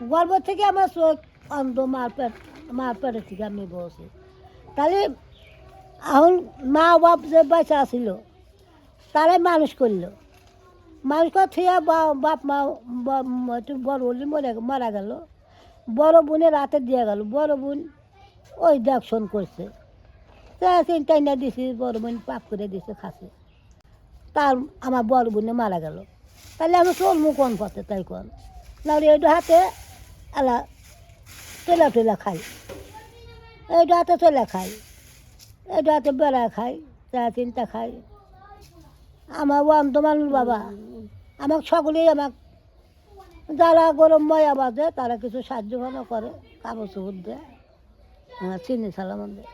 গর্ব থেকে আমার চোখ অন্ধ মার পেট মার পেটের থেকে আমি বসে তাহলে, এখন মা বাপ যে বাচ্চা ছিল তারাই মানুষ করল। মানুষ করা থেকে বাপ মা একটু বড় হলি মরে মারা গেল। বড় বোনের রাতে দিয়ে গেল। বড় বোন ওই দেখশন করছে। চিন্তাই না দিছি, বড় বোন পাপ করে দিছে খাসে তার আমার বড় বোনে মারা গেল। তাহলে আমি চলবো কোন পথে তাই কোন নাহলে এইটা হাতে আলা, তেলা টেলা খাই। এইটা হাতে তেলা খাই। এইটা হাতে বেড়া খাই, চা চিন্তা খাই। আমার অন্ত মানুষ বাবা। আমাকে সকলেই আমাক, যারা গরম ময়া বাজে তারা কিছু সাহায্য ভালো করে, কাগজ চোপড় দেয় হ্যাঁ চিনি সালাম দেয়।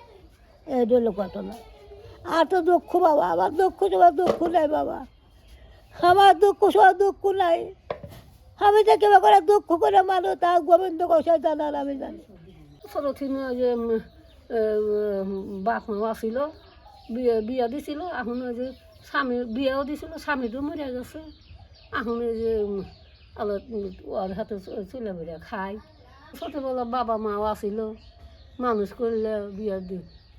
এই হলো ঘটনা। আর তো দুঃখ বাবা, আমার দুঃখ সবার দুঃখ নাই বাবা। আমার দুঃখ সবার দুঃখ নাই। আমি তো কিবা করে দুঃখ করে মানুষ তা গোবিন্দ গোসাই জানার আমি জানি। ছোট থেকে যে বাপ মা ছিল বিয়ে বিয়ে দিছিল এখন যে স্বামী বিয়েও দিছিল স্বামীটো মরে গেছে। এখন যে উম, ওর হাতে চুলে বেড়ে খায়। ছোটোবেলা বাবা মাও আছিল মানুষ করলে বিয়ে দি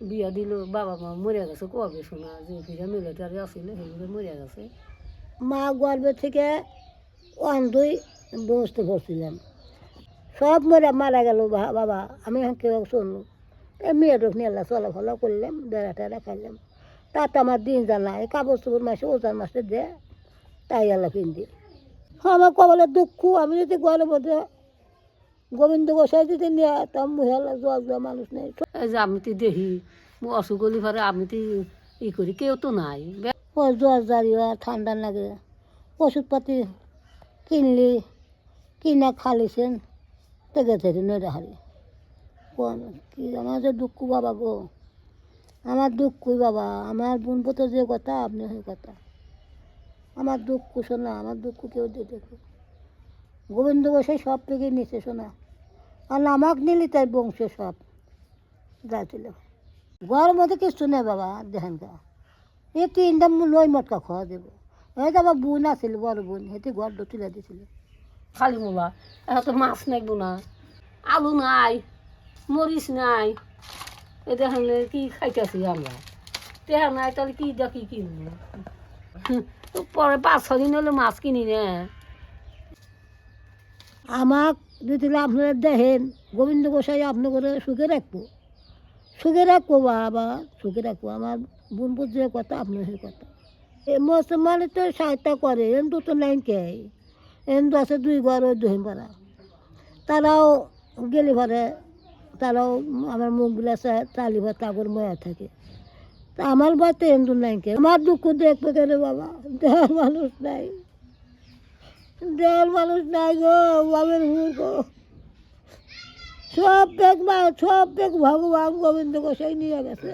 বিয়ে দিল বাবা মা মরে গেছে কবে শোনা যে ফিরে মিলিটারি আছিল সেগুলো মরে গেছে। মা গর্ভের থেকে অন্ধই বসতে পড়ছিলাম সব মরে মারা গেল বাবা। আমি এখন কেউ শুনলো এই মেয়েটা নিয়ে চলাফলা করলাম বেড়া টেড়া খাইলাম। তাতে আমার দিন জানা এই কাপড় চোপড় মাসে ওজার মাসে দে তাই এলা পিন্দি। আমার কবলের দুঃখ। আমি যদি ঘরের মধ্যে গোবিন্দ গোসাই যদি নিয়ে মহিলা জল দেওয়া মানুষ নেই। যে আমি তো দেখি অসুখ হলি পরে আমি তো ই করি কেউ তো নাই। ও জ্বর জারি হয় ঠান্ডা লাগে। ওষুধপাতি কিনলি, কিনা খালিছেন থেকে থেকে নইরা হারি কি আমার যে দুঃখ বাবা গো? আমার দুঃখই বাবা আমার বোন পতো যে কথা, আপনি সেই কথা। আমার দুঃখ শোনা আমার দুঃখ কেউ দেখো? গোবিন্দ বসে সব থেকে নিচে শোনা। আর আমাকে নিলি তাই বংশ সব। যাইছিল ঘরের মধ্যে কিছু নেই বাবা দেখেন গা। এই তিনটা লই মটকা খাওয়া দেবো। এই তো আমার বোন আছিল বড় বোন হেঁটে ঘর তুলে দিছিল খালি মোলা তো মাছ নাকবো না। আলু নাই মরিচ নাই। এ দেখেন কি খাইতেছি আমরা। দেখা নাই তাহলে কি দেখি কিনবো? পরে পাঁচ ছ দিন হলে মাছ কিনি না। আমাক যদি আপনারা দেখেন গোবিন্দ গোসাই আপনি করে সুখে রাখব। সুখে রাখব বাবা সুখে রাখব। আমার বোন যে কথা আপনার কথা। মুসলমানে তো সাহায্য করে এন তো নাই কে তো আছে দুই ঘর ওই দুই পাড়া তারাও গেলে ঘরে, তারাও আমার মুখগুলা চালি ভাত তাগর ময়া থাকে। তা আমার বাড়িতে তো নাই কে আমার দুঃখ দেখবে কেন বাবা? দেওয়ার মানুষ নাই। দেওয়ার মানুষ নাই গো, বাবের হুর গো। সব বেগ মা, সব বেগ ভগবান গোবিন্দ গোসাই নিয়ে গেছে।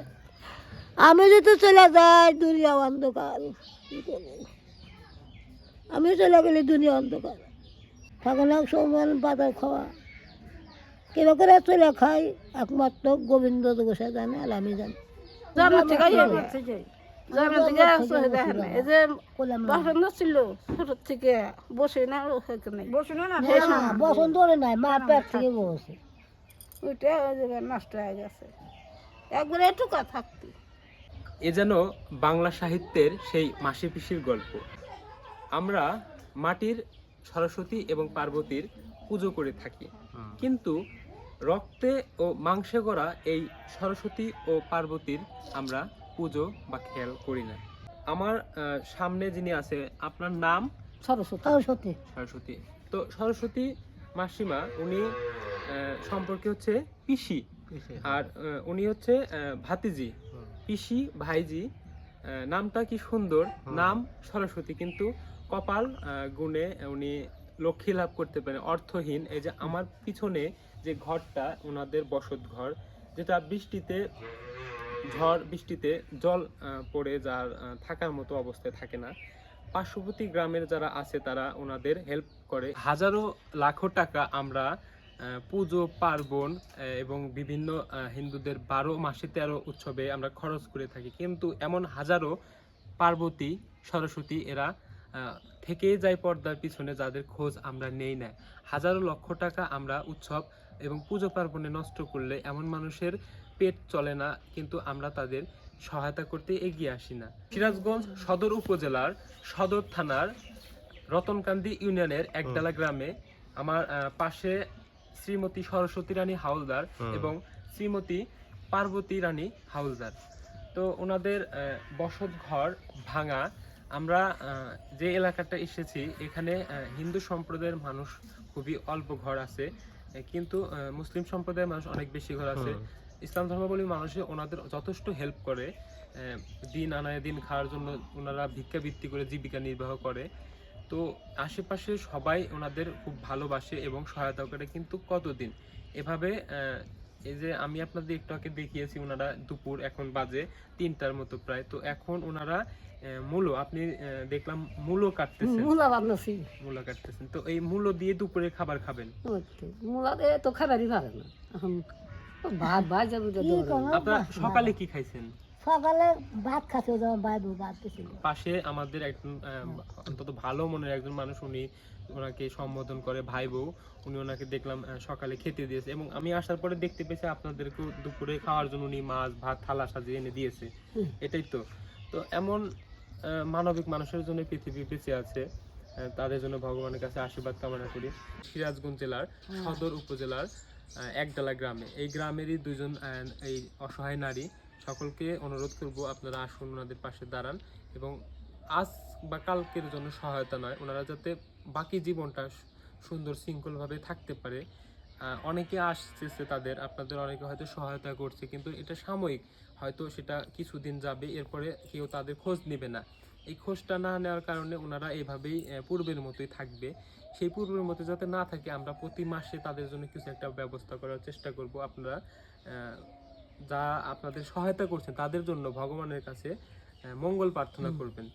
আমি যদি চলে যাই দুনিয়া অন্ধকার। আমি চলে গেলে দুনিয়া অন্ধকার। থাকে না সমান বাজার খাওয়া। কিবা করে চলে খাই? একমাত্র গোবিন্দ গোসাই জানে আর আমি জানি। থেকে জন্ম থেকে বসে না বসে না? বসন্ত নাই মা পেট থেকে। বসে। ওইটা নষ্ট হয়ে গেছে। একবারে এটুকা থাকতি। এ যেন বাংলা সাহিত্যের সেই মাসি পিসির গল্প। আমরা মাটির সরস্বতী এবং পার্বতীর পুজো করে থাকি। কিন্তু রক্তে ও মাংসে গড়া এই সরস্বতী ও পার্বতীর আমরা পুজো বা খেয়াল করি না। আমার সামনে যিনি আছে আপনার নাম? সরস্বতী। সরস্বতী। তো সরস্বতী মাসিমা উনি আহ, সম্পর্কে হচ্ছে পিসি। আর উনি হচ্ছে ভাতিজি। পিসি ভাইজি নামটা কি সুন্দর নাম সরস্বতী কিন্তু কপাল গুণে উনি লক্ষ্মী লাভ করতে পারেন অর্থহীন। এই যে আমার পিছনে যে ঘরটা ওনাদের বসত ঘর যেটা বৃষ্টিতে ঝড় বৃষ্টিতে জল পড়ে যার থাকার মতো অবস্থায় থাকে না। পার্শ্ববর্তী গ্রামের যারা আছে তারা ওনাদের হেল্প করে। হাজারো লাখো টাকা আমরা পুজো পার্বণ এবং বিভিন্ন হিন্দুদের বারো মাসে তেরো উৎসবে আমরা খরচ করে থাকি। কিন্তু এমন হাজারো পার্বতী সরস্বতী এরা আহ, থেকে যায় পর্দার পিছনে যাদের খোঁজ আমরা নেই না। হাজারো লক্ষ টাকা আমরা উৎসব এবং পুজো পার্বণে নষ্ট করলে এমন মানুষের পেট চলে না কিন্তু আমরা তাদের সহায়তা করতে এগিয়ে আসি না। সিরাজগঞ্জ সদর উপজেলার সদর থানার রতনকান্দি ইউনিয়নের একডালা গ্রামে আমার পাশে শ্রীমতী সরস্বতী রানী হাওলদার এবং শ্রীমতী পার্বতী রানী হাওলদার তো ওনাদের বসত ঘর ভাঙা আমরা যে এলাকাটা এসেছি এখানে হিন্দু সম্প্রদায়ের মানুষ খুবই অল্প ঘর আছে কিন্তু মুসলিম সম্প্রদায়ের মানুষ অনেক বেশি ঘর আছে। ইসলাম ধর্মাবলী মানুষে ওনাদের যথেষ্ট হেল্প করে দিন আনায় দিন খাওয়ার জন্য ওনারা ভিক্ষাবৃত্তি করে জীবিকা নির্বাহ করে। তো আশেপাশে সবাই ওনাদের খুব ভালোবাসে এবং সহায়তা করে কিন্তু কতদিন? এভাবে এই যে আমি আপনাদের একটু আগে দেখিয়েছি ওনারা দুপুর এখন বাজে তিনটার মতো প্রায়। তো এখন ওনারা আহ, মূলো আপনি আহ, দেখলাম মূলো কাটতেছেন। মূলা বানাছি মূলো কাটতেছেন। তো এই মূলো দিয়ে দুপুরে খাবার খাবেন? মূলা দিয়ে তো খাবারই ভালো না। এখন ভাত ভাত যাবে আপনারা সকালে কি খাইছেন? সকালে ভাত খাচ্ছে যখন বাইবু ভাত দিছিল। পাশে আমাদের একজন অন্তত ভালো মনের একজন মানুষ উনি ওনাকে সম্বোধন করে ভাই বউ উনি ওনাকে দেখলাম সকালে খেতে দিয়েছে। এবং আমি আসার পরে দেখতে পেয়েছি আপনাদেরকেও দুপুরে খাওয়ার জন্য উনি মাছ ভাত থালা সাজিয়ে এনে দিয়েছে। এটাই তো। তো এমন মানবিক মানুষের জন্য পৃথিবী বেঁচে আছে তাদের জন্য ভগবানের কাছে আশীর্বাদ কামনা করি। সিরাজগঞ্জ জেলার সদর উপজেলার একডালা গ্রামে। এই গ্রামেরই দুজন এই অসহায় নারী সকলকে অনুরোধ করব আপনারা আসুন ওনাদের পাশে দাঁড়ান এবং আজ বা কালকের জন্য সহায়তা নয়, ওনারা যাতে বাকি জীবনটা সুন্দর শৃঙ্খলভাবে থাকতে পারে। অনেকে আসতেছে তাদের, আপনাদের অনেকে হয়তো সহায়তা করছে, কিন্তু এটা সাময়িক, হয়তো সেটা কিছুদিন যাবে, এরপরে কেউ তাদের খোঁজ নেবে না। এই খোঁজটা না নেওয়ার কারণে ওনারা এভাবেই পূর্বের মতোই থাকবে। সেই পূর্বের মতো যাতে না থাকে, আমরা প্রতি মাসে তাদের জন্য কিছু একটা ব্যবস্থা করার চেষ্টা করব। আপনারা যা আপনাদের সহায়তা করছেন তাদের জন্য ভগবানের কাছে আহ, মঙ্গল প্রার্থনা করবেন।